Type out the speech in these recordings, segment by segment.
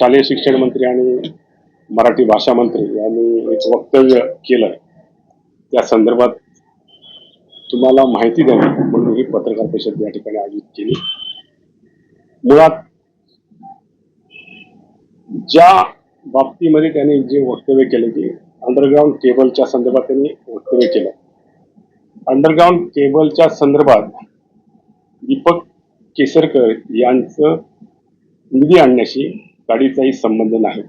शालेय शिक्षण मंत्री आणि मराठी भाषा मंत्री यांनी एक वक्तव्य केलं. त्या संदर्भात तुम्हाला माहिती द्यावी म्हणून ही पत्रकार परिषद या ठिकाणी आयोजित केली. मुळात ज्या बाबतीमध्ये त्यांनी जे वक्तव्य केले की अंडरग्राऊंड केबलच्या संदर्भात त्यांनी वक्तव्य केलं. अंडरग्राऊंड केबलच्या संदर्भात दीपक केसरकर यांचं निधी आणण्याशी गाडीचाही संबंध नाही.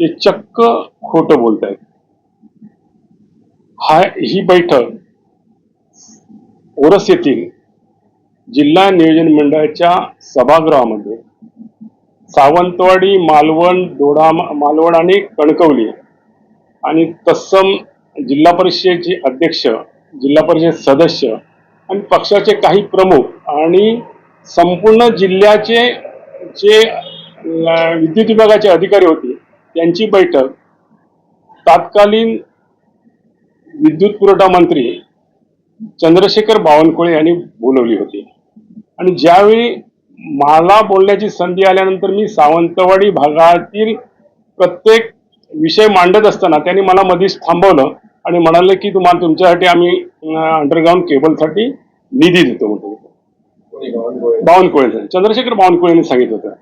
ते चक्क खोटं बोलत आहेत हा ही बैठक ओरस येथील जिल्हा नियोजन मंडळाच्या सभागृहामध्ये सावंतवाडी मालवण दोडा मालवण आणि कणकवली आणि तत्सम जिल्हा परिषदेचे अध्यक्ष जिल्हा परिषद सदस्य आणि पक्षाचे काही प्रमुख आणि संपूर्ण जिल्ह्याचे जे विद्युत विभागाचे अधिकारी होते. त्यांची बैठक तात्कालीन विद्युत पुरवठा मंत्री चंद्रशेखर बावनकुळे यांनी बोलवली होती. आणि ज्यावेळी मला बोलण्याची संधी आल्यानंतर मी सावंतवाडी भागातील प्रत्येक विषय मांडत असताना त्यांनी मला मध्येच थांबवलं आणि म्हणाले की तुम्हाला तुमच्यासाठी आम्ही अंडरग्राऊंड केबलसाठी निधी देतो म्हणतो बावनकुळे. चंद्रशेखर बावनकुळे यांनी सांगितलं होतं.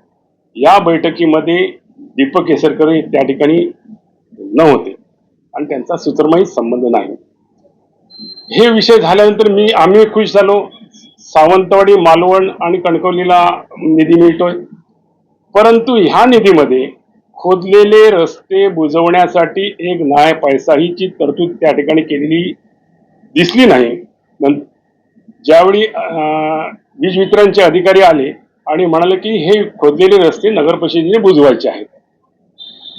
या बैठकीमध्ये दीपक केसरकर हे त्या ठिकाणी न होते. आणि त्यांचा सूत्रमही संबंध नाही. हे विषय झाल्यानंतर मी आम्ही खुश झालो. सावंतवाडी मालवण आणि कणकवलीला निधी मिळतोय. परंतु ह्या निधीमध्ये खोदलेले रस्ते बुजवण्यासाठी एक न्याय पैसाहीची तरतूद त्या ठिकाणी केलेली दिसली नाही. ज्यावेळी वीज वितरणचे अधिकारी आले आणि म्हणाले की हे खोदलेले रस्ते नगर परिषदेने बुजवायचे आहेत.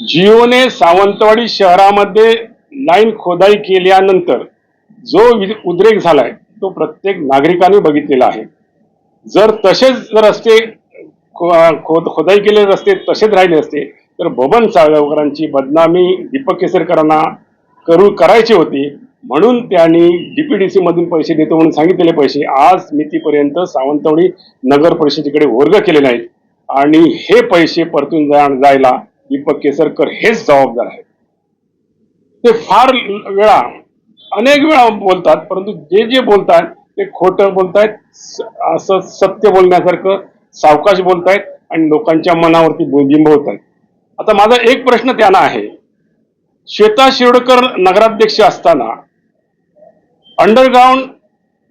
जिओने सावंतवाडी शहरामध्ये लाईन खोदाई केल्यानंतर जो वि- उद्रेक झालाय तो प्रत्येक नागरिकाने बघितलेला आहे. जर तसेच रस्ते खो- खोद खोदाई केलेले रस्ते तसेच राहिले असते तर बबन साळगावकरांची बदनामी दीपक केसरकरांना करू करायची होती. म्हणून त्यांनी डीपीडीसी मधून पैसे देतो म्हणून सांगितलेले पैसे. आज मितीपर्यंत सावंतवाडी नगर परिषदेकडे वर्ग केले नाहीत आणि हे पैसे परतून जायला दीपक केसरकर हेच जबाबदार आहेत. ते फार वेळा अनेक वेळा बोलतात परंतु जे जे बोलतात ते खोटं बोलतायत असं सत्य बोलण्यासारखं सावकाश बोलतायत आणि लोकांच्या मनावरती बिंबवत आहेत आता माझा एक प्रश्न त्यांना आहे. श्वेता शिरोडकर नगराध्यक्ष असताना अंडरग्राऊंड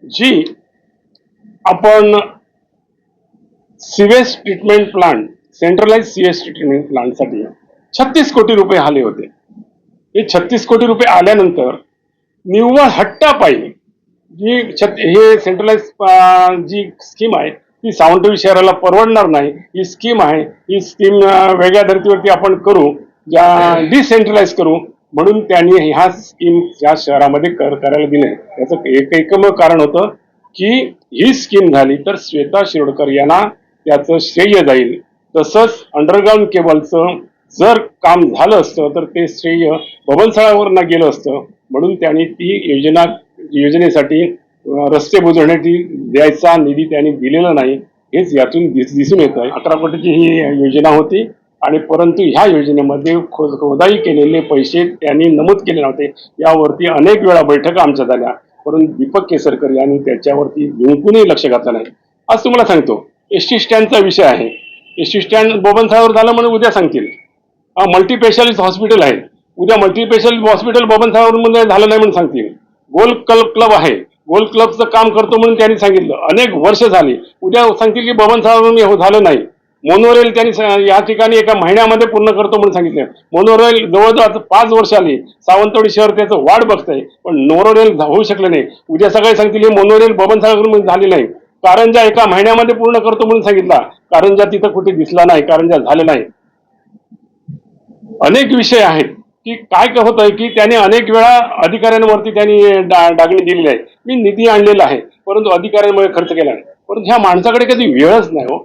जी आपण sewage treatment plant centralise sewage treatment प्लांटसाठी छत्तीस कोटी रुपये आले होते. हे छत्तीस कोटी रुपये आल्यानंतर निव्वळ हट्टापायी जी छत हे सेंट्रलाइज जी स्कीम आहे ती सावंतवाडी शहराला परवडणार नाही. ही स्कीम आहे ही स्कीम वेगळ्या धर्तीवरती आपण करू ज्या डिसेंट्रलाइज करू म्हणून त्यांनी ह्या स्कीम या शहरामध्ये कर करायला दिले. याचं एक एकमेव कारण होतं की ही स्कीम झाली तर श्वेता शिरोडकर यांना त्याचं श्रेय जाईल. तसंच अंडरग्राऊंड केबलचं जर काम झालं असतं तर ते श्रेय बबनसाळावरनं गेलं असतं. म्हणून त्यांनी ती योजना योजनेसाठी रस्ते बुजवण्याची द्यायचा निधी त्यांनी दिलेला नाही. हेच यातून दिस दिसून येत आहे अकरा कोटीची ही योजना होती. आणि परंतु ह्या योजनेमध्ये खोदाई केलेले पैसे त्यांनी नमूद केले नव्हते. यावरती अनेक वेळा बैठका आमच्या झाल्या परंतु दीपक केसरकर यांनी त्याच्यावरती बिलकुलही लक्ष घातलं नाही. आज तुम्हाला सांगतो एस टी स्टँडचा विषय आहे. एस टी स्टँड बोबनसाळावर झालं म्हणून उद्या सांगतील. हा स्पेशालिस्ट हॉस्पिटल आहे. उद्या मल्टीस्पेशालिस्ट हॉस्पिटल बबनसाळावर झालं नाही म्हणून सांगतील. गोल क्लब क्लब आहे. गोल क्लबचं काम करतो म्हणून त्यांनी सांगितलं. अनेक वर्ष झाली. उद्या सांगतील की बबनसाळावरून हो झालं नाही. मोनोरेल त्यांनी या ठिकाणी एका महिन्यामध्ये पूर्ण करतो म्हणून सांगितलं. मोनोरेल जवळजवळ पाच वर्ष आली. सावंतवाडी शहर त्याचं वाढ बघतंय. पण नोरोरेल होऊ शकलं नाही. उद्या सकाळी सांगतील हे मोनोरेल बबनसागर झाली नाही. कारंजा एका महिन्यामध्ये पूर्ण करतो म्हणून सांगितला. कारंजा तिथं कुठे दिसला नाही कारंजा झाला नाही. अनेक विषय आहेत की काय काय होत आहे की त्याने अनेक वेळा अधिकाऱ्यांवरती त्यांनी डा डागणी दिलेली आहे. मी निधी आणलेला आहे परंतु अधिकाऱ्यांमुळे खर्च केला नाही. परंतु ह्या माणसाकडे कधी वेळच नाही हो.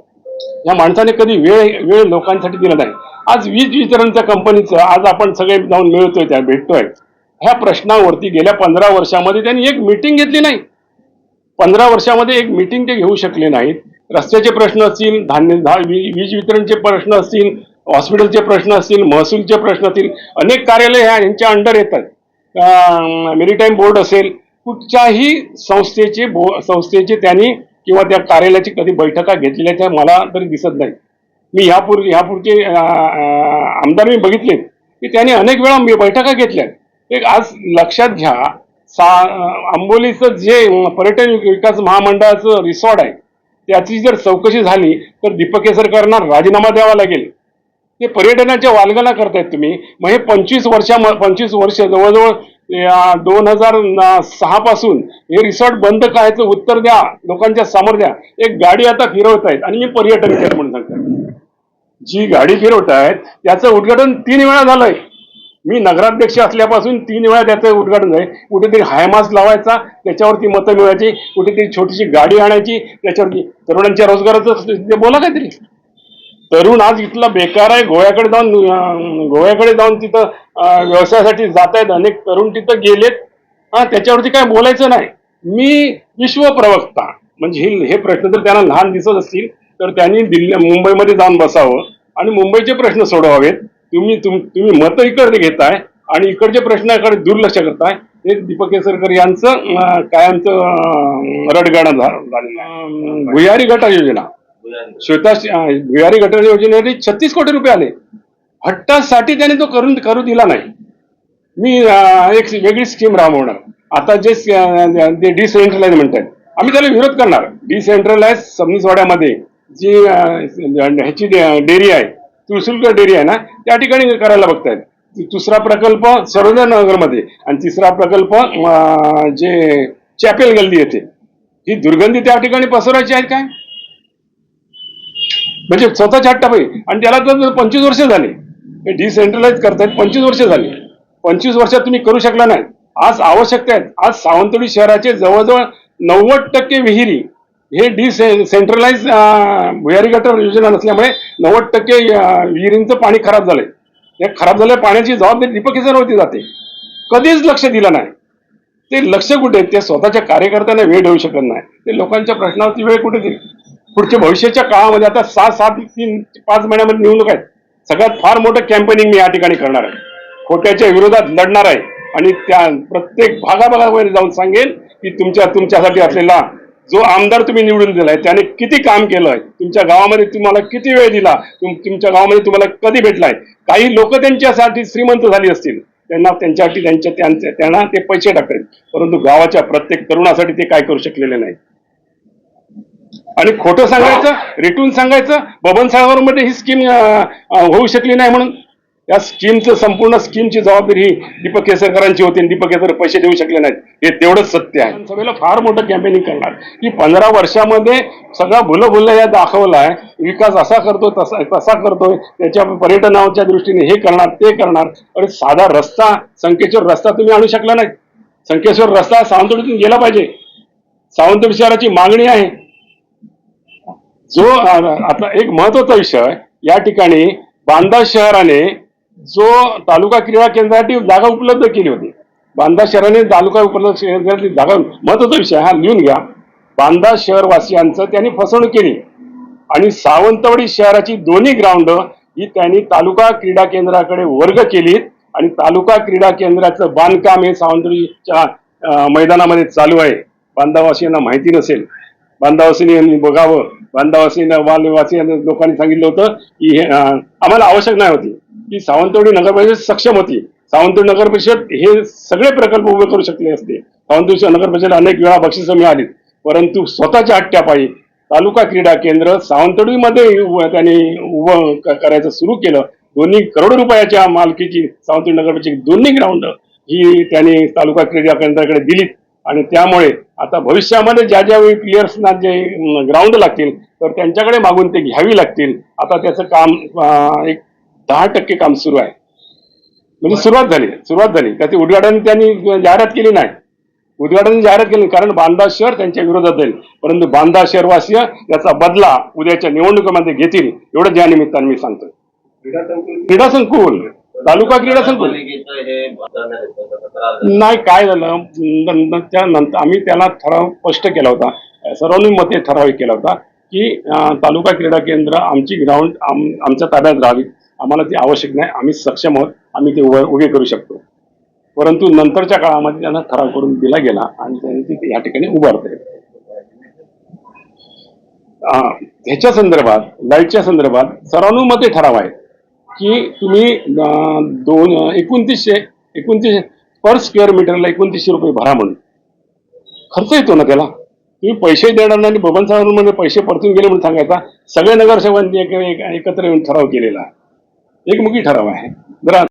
या माणसाने कधी वेळ वेळ लोकांसाठी दिला नाही. आज वीज वितरणच्या कंपनीचं आज आपण सगळे जाऊन मिळतोय त्या भेटतोय. ह्या प्रश्नावरती गेल्या पंधरा वर्षामध्ये त्यांनी एक मिटिंग घेतली नाही. पंधरा वर्षामध्ये एक मिटिंग ते घेऊ शकले नाहीत. रस्त्याचे प्रश्न असतील धान्य धा- वीज वितरणचे प्रश्न असतील हॉस्पिटलचे प्रश्न असतील महसूलचे प्रश्न असतील अनेक कार्यालय ह्या यांच्या अंडर येतात. मेरीटाईम बोर्ड असेल कुठच्याही संस्थेचे बो संस्थेचे त्यांनी किंवा त्या कार्यालयाची कधी बैठका घेतलेल्याच्या मला तरी दिसत नाही. मी ह्यापूर्वी ह्यापूर्वीचे आमदार मी बघितले. की त्यांनी अनेक वेळा मी बैठका घेतल्या. एक आज लक्षात घ्या सा आंबोलीचं जे पर्यटन विकास महामंडळाचं रिसॉर्ट आहे त्याची जर चौकशी झाली तर दीपक केसरकरांना राजीनामा द्यावा लागेल. ते पर्यटनाच्या वालगना करतायत तुम्ही. मग हे पंचवीस वर्षा पंचवीस वर्ष जवळजवळ दोन हजार सहा पासून हे रिसॉर्ट बंद करायचं उत्तर द्या लोकांच्या समोर द्या. एक गाडी आता फिरवतायत आणि मी पर्यटन केलं म्हणून सांगतात जी गाडी फिरवत आहेत त्याचं उद्घाटन तीन वेळा झालंय. मी नगराध्यक्ष असल्यापासून तीन वेळा त्याचं उद्घाटन झालंय. कुठेतरी हायमास लावायचा त्याच्यावरती मतं मिळवायची कुठेतरी छोटीशी गाडी आणायची त्याच्यावरती तरुणांच्या रोजगाराचं ते बोला काहीतरी. तरुण आज इथला बेकार आहे गोव्याकडे जाऊन गोव्याकडे जाऊन तिथं व्यवसायासाठी जात आहेत. अनेक तरुण तिथं गेलेत. हा त्याच्यावरती काय बोलायचं नाही. मी विश्व प्रवक्ता म्हणजे हे हे प्रश्न जर त्यांना लहान दिसत असतील तर त्यांनी दिल्ली मुंबईमध्ये जाऊन बसावं आणि मुंबईचे प्रश्न सोडवावेत. तुम्ही तुम तुम्ही मतं इकडे घेताय आणि इकडचे प्रश्नाकडे दुर्लक्ष करताय. हे दीपक केसरकर यांचं कायमचं रडगाणं झालेलं आहे. भुयारी गटा योजना श्वेता अं, भुयारी गटार योजनेने छत्तीस कोटी रुपये आले. हट्टासाठी त्याने तो करून करू दिला नाही. मी एक वेगळी स्कीम राबवणार. आता जे डिसेंट्रलाइज म्हणतात. आम्ही त्याला विरोध करणार. डिसेंट्रलाइज समजवाड्यामध्ये जी ह्याची डेअरी आहे तुळसुलकर डेअरी आहे ना त्या ठिकाणी करायला बघतायत. दुसरा प्रकल्प सरोदरनगरमध्ये आणि तिसरा प्रकल्प जे चॅपेल गल्ली येते ही दुर्गंधी त्या ठिकाणी पसरायची आहे काय? म्हणजे स्वतःच्या हट्टापायी आणि त्याला तर पंचवीस वर्ष झाली. हे डिसेंट्रलाइज करतायत पंचवीस वर्ष झाली. पंचवीस वर्षात तुम्ही करू शकला नाही. आज आवश्यकता आहेत. आज सावंतवाडी शहराचे जवळजवळ नव्वद टक्के विहिरी हे डिसेंट्रलाइज भुयारी गटर योजना नसल्यामुळे नव्वद टक्के विहिरींचं पाणी खराब झालंय. या खराब झालेल्या पाण्याची जबाबदारी दीपक केसरवरती जाते. कधीच लक्ष दिलं नाही. ते लक्ष कुठे ते स्वतःच्या कार्यकर्त्यांना वेळ देऊ शकत नाही. ते लोकांच्या प्रश्नावरती वेळ कुठे दिली पुढच्या भविष्याच्या काळामध्ये आता सहा सात तीन पाच महिन्यामध्ये निवडणूक आहेत. सगळ्यात फार मोठं कॅम्पेनिंग मी या ठिकाणी करणार आहे. खोट्याच्या विरोधात लढणार आहे. आणि त्या प्रत्येक भागाभागामध्ये जाऊन सांगेन की तुमच्या तुमच्यासाठी असलेला जो आमदार तुम्ही निवडून दिलाय त्याने किती काम केलंय तुमच्या गावामध्ये तुम्हाला किती वेळ दिला? तुम तुमच्या गावामध्ये तुम्हाला कधी भेटलाय? काही लोक त्यांच्यासाठी श्रीमंत झाली असतील. त्यांना त्यांच्यासाठी त्यांच्या त्यांना ते पैसे टाकतात परंतु गावाच्या प्रत्येक तरुणासाठी ते काय करू शकलेले नाही आणि खोटं सांगायचं रिटून सांगायचं बबन साळावर ही स्कीम होऊ शकली नाही म्हणून. या स्कीमचं संपूर्ण स्कीमची जबाबदारी ही दीपक केसरकरांची होती आणि दीपक केसर पैसे देऊ शकले नाहीत. हे तेवढंच सत्य आहे. सभेला फार मोठं कॅम्पेनिंग करणार. की पंधरा वर्षामध्ये सगळा भुलं भुलं या दाखवलाय विकास असा करतो तसा तसा करतोय त्याच्या पर्यटनाच्या दृष्टीने हे करणार ते करणार. अरे साधा रस्ता संकेश्वर रस्ता तुम्ही आणू शकला नाही. संकेश्वर रस्ता सावंतवाडीतून गेला पाहिजे. सावंतवाडी शहराची मागणी आहे. जो आता एक महत्त्वाचा विषय या ठिकाणी बांदा शहराने जो तालुका क्रीडा केंद्रासाठी जागा उपलब्ध केली होती. बांदा शहराने तालुका उपलब्ध केंद्रातली जागा महत्त्वाचा विषय हा लिहून घ्या. बांदा शहरवासियांचं त्यांनी फसवणूक केली. आणि सावंतवाडी शहराची दोन्ही ग्राउंड ही त्यांनी तालुका क्रीडा केंद्राकडे वर्ग केलीत. आणि तालुका क्रीडा केंद्राचं बांधकाम हे सावंतवाडीच्या मैदानामध्ये चालू आहे. बांधावासियांना माहिती नसेल. बांधावासीने यांनी बघावं. बांधावासींना वालवासियांना लोकांनी सांगितलं होतं की हे आम्हाला आवश्यक नाही होती. की सावंतवाडी नगर परिषद सक्षम होती. सावंतवाडी नगर परिषद हे सगळे प्रकल्प उभे करू शकले असते. सावंतवाडी नगर परिषद अनेक वेळा बक्षिसं मिळालीत परंतु स्वतःच्या हट्ट्यापायी तालुका क्रीडा केंद्र सावंतवाडीमध्ये त्यांनी उभं क- करायचं सुरू केलं. दोन्ही करोड रुपयाच्या मालकीची सावंतवाडी नगर परिषद दोन्ही ग्राउंड ही त्यांनी तालुका क्रीडा केंद्राकडे दिली आणि त्यामुळे आता भविष्यामध्ये ज्या ज्या वेळी प्लेयर्सना जे ग्राउंड लागतील तर त्यांच्याकडे मागून ते घ्यावी लागतील. आता त्याचं काम एक दहा टक्के काम सुरू आहे. म्हणजे सुरुवात झाली सुरुवात झाली. त्याचे उद्घाटन त्यांनी जाहिरात केली नाही. उद्घाटन जाहिरात केली नाही, कारण बांधा शहर त्यांच्या विरोधात जाईल. परंतु बांधा शहरवासीय याचा बदला उद्याच्या निवडणुकीमध्ये घेतील एवढं या निमित्ताने मी सांगतोय. क्रीडा संकुल. तालुका क्रीडा संकुल. नाही काय झालं? त्यानंतर आम्ही त्याला ठराव स्पष्ट केला होता. सर्वानुमते ठराव केला होता की तालुका क्रीडा केंद्र आमची ग्राउंड आमच्या ताब्यात राहावी. आम्हाला ती आवश्यक नाही. आम्ही सक्षम आहोत. आम्ही ते उभे उभे करू शकतो. परंतु नंतरच्या काळामध्ये त्यांना ठराव करून दिला गेला आणि त्यांनी ते या ठिकाणी उभारते ह्याच्या संदर्भात लाईटच्या संदर्भात सर्वानुमते ठराव आहेत. की तुम्ही दोन एकोणतीसशे एकोणतीसशे पर स्क्वेअर मीटरला एकोणतीसशे रुपये भरा म्हणून. खर्च येतो ना त्याला. तुम्ही पैसे देणार नाही आणि बबन साहेबांमध्ये म्हणजे पैसे परतून गेले म्हणून सांगायचा. सगळे नगरसेवकांनी एक- एकत्र येऊन ठराव केलेला. एकमुखी ठराव आहे. जरा